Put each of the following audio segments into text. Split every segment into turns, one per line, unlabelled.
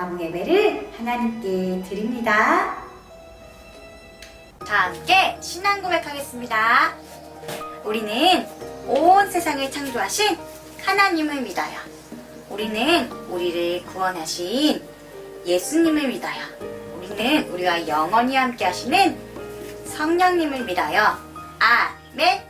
광화문 예배를 하나님께 드립니다. 다 함께 신앙 고백하겠습니다. 우리는 온 세상을 창조하신 하나님을 믿어요. 우리는 우리를 구원하신 예수님을 믿어요. 우리는 우리와 영원히 함께 하시는 성령님을 믿어요. 아멘.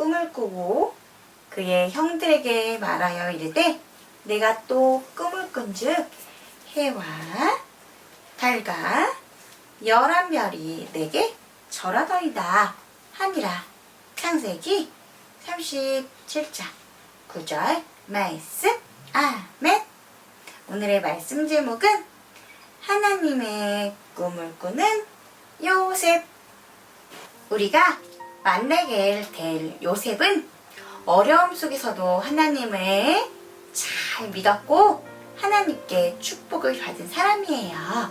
꿈을 꾸고 그의 형들에게 말하여 이르되 내가 또 꿈을 꾼즉 해와 달과 열한 별이 내게 절하더이다 하니라. 창세기 37장 9절 말씀. 아멘. 오늘의 말씀 제목은 하나님의 꿈을 꾸는 요셉. 우리가 만나게 될 요셉은 어려움 속에서도 하나님을 잘 믿었고 하나님께 축복을 받은 사람이에요.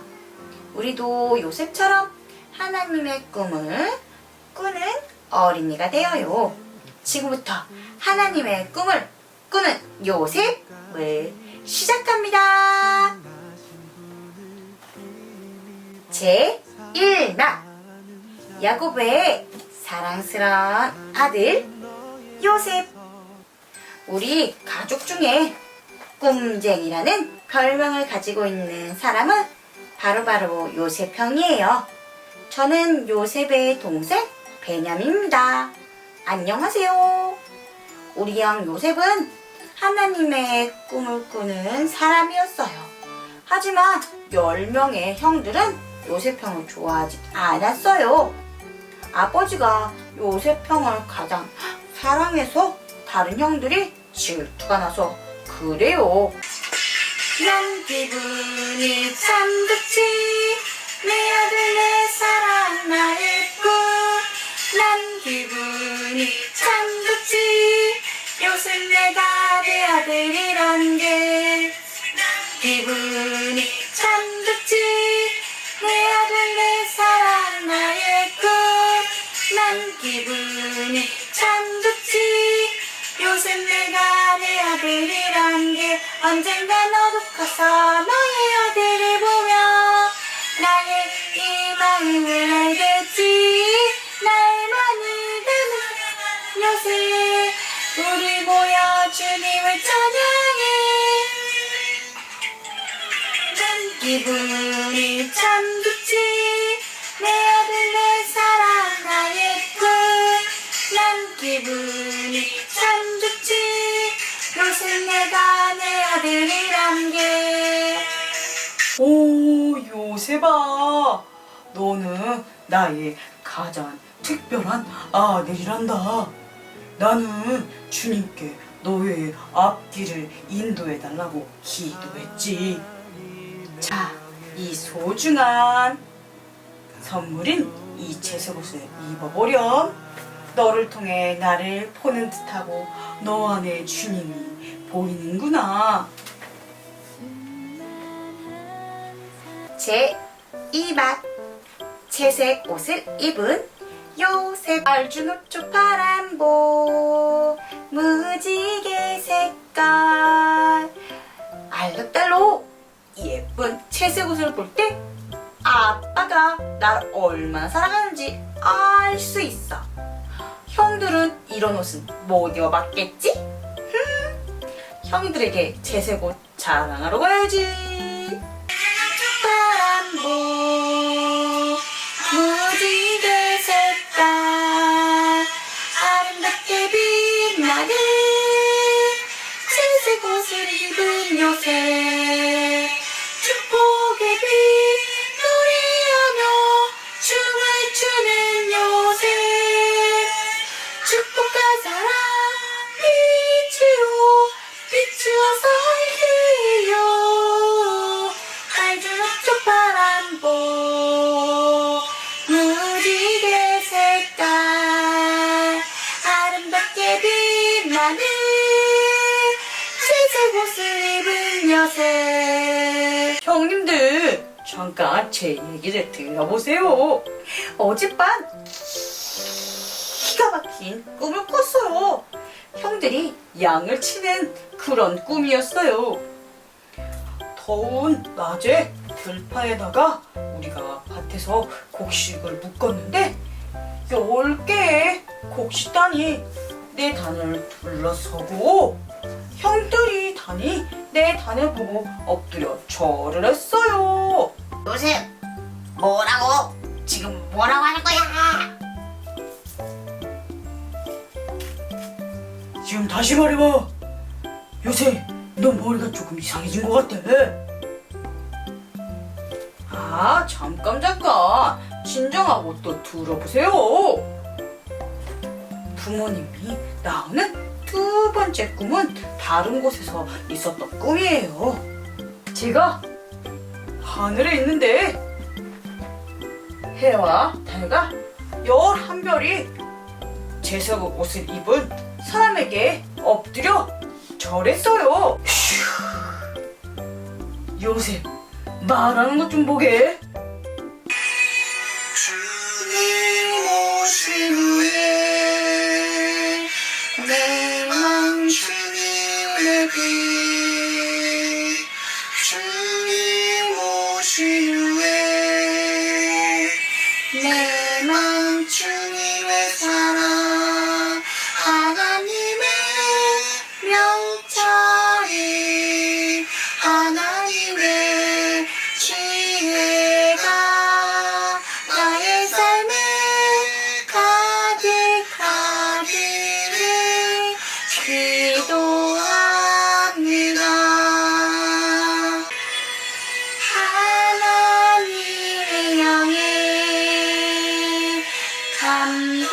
우리도 요셉처럼 하나님의 꿈을 꾸는 어린이가 되어요. 지금부터 하나님의 꿈을 꾸는 요셉을 시작합니다. 제 1나 야곱의 사랑스러운 아들 요셉 우리 가족 중에 꿈쟁이라는 별명을 가지고 있는 사람은 바로 바로 요셉 형이에요. 저는 요셉의 동생 베냐민입니다. 안녕하세요. 우리 형 요셉은 하나님의 꿈을 꾸는 사람이었어요. 하지만 10명의 형들은 요셉 형을 좋아하지 않았어요. 아버지가 요셉 형을 가장 사랑해서 다른 형들이 질투가 나서 그래요. 난 기분이 참 좋지. 내 아들 내 사랑 나의 꿈난 기분이 참 좋지. 내가 내 아들이란 요셉 내가 내 아들이란 게 언젠가 너도 커서 너의 아들을 보며 나의 이 마음을 알겠지? 나의 마음을 요셉 우리 모여 주님을 찬양해. 난 기분이 참 좋지
요셉아. 너는 나의 가장 특별한 아들이란다. 나는 주님께 너의 앞길을 인도해달라고 기도했지. 자, 이 소중한 선물인 이 채색옷을 입어보렴. 너를 통해 나를 보는 듯하고 너 안에 주님이 보이는구나.
제 2박 채색 옷을 입은 요셉. 알주노초 파란보. 무지개 색깔. 알록달록 예쁜 채색 옷을 볼 때 아빠가 날 얼마나 사랑하는지 알 수 있어. 형들은 이런 옷은 못 입어봤겠지? 흠, 형들에게 채색 옷 자랑하러 가야지 곳에 축복의 빛 노래하며 춤을 추는 요새 축복과 사랑 빛으로 비추어서 이요. 갈주락쪽 바람보 무지개 색깔 아름답게 빛나는 곳을 요새
형님들 잠깐 제 얘기를 들어보세요.
어젯밤 기가 막힌 꿈을 꿨어요. 형들이
양을 치는 그런 꿈이었어요. 더운 낮에 들판에다가 우리가 밭에서 곡식을 묶었는데 열 개의 곡식단이 내 단을 둘러서고 형들이 단이 내 단을 보고 엎드려 절을 했어요.
요새 뭐라고? 지금 뭐라고 하는 거야?
지금 다시 말해봐. 요새 너 머리가 조금 이상해진 것 같아. 아, 잠깐, 잠깐. 진정하고 또 들어보세요. 부모님이 나오는 두 번째 꿈은 다른 곳에서 있었던 꿈이에요. 제가 하늘에 있는데 해와 달과 열한 별이 제석 옷을 입은 사람에게 엎드려 절했어요. 휴. 요새 말하는 것 좀 보게.
주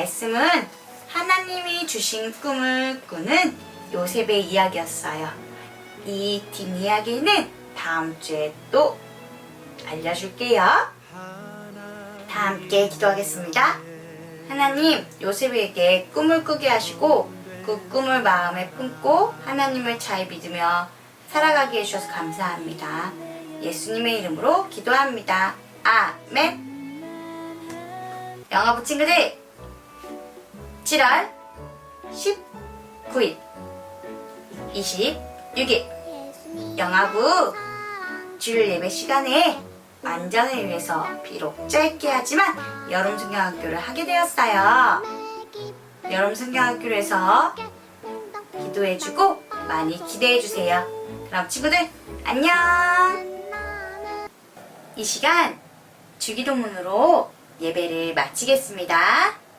말씀은 하나님이 주신 꿈을 꾸는 요셉의 이야기였어요. 이 뒷이야기는 다음 주에 또 알려줄게요. 다 함께 기도하겠습니다. 하나님, 요셉에게 꿈을 꾸게 하시고 그 꿈을 마음에 품고 하나님을 잘 믿으며 살아가게 해주셔서 감사합니다. 예수님의 이름으로 기도합니다. 아멘. 영화부 친구들, 7월 19일, 26일, 영화부 주일 예배 시간에 안전을 위해서 비록 짧게 하지만 여름 성경학교를 하게 되었어요. 여름 성경학교에서 기도해주고 많이 기대해주세요. 그럼 친구들, 안녕! 이 시간 주기도문으로 예배를 마치겠습니다.